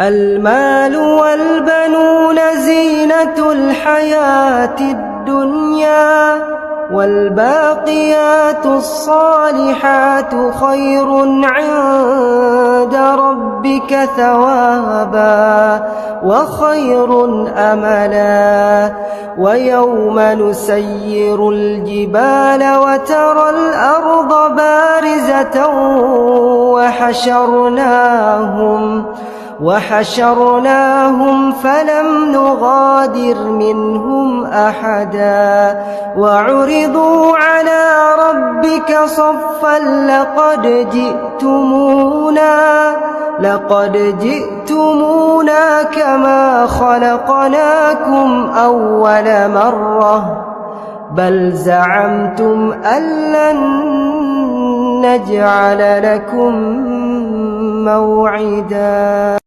المال والبنون زينة الحياة الدنيا والباقيات الصالحات خير عند ربك ثوابا وخير أملا ويوم نسير الجبال وترى الأرض بارزة وحشرناهم وحشرناهم فلم نغادر منهم أحدا وعرضوا على ربك صفا لقد جئتمونا لقد جئتمونا كما خلقناكم أول مرة بل زعمتم أن لن نجعل لكم موعدا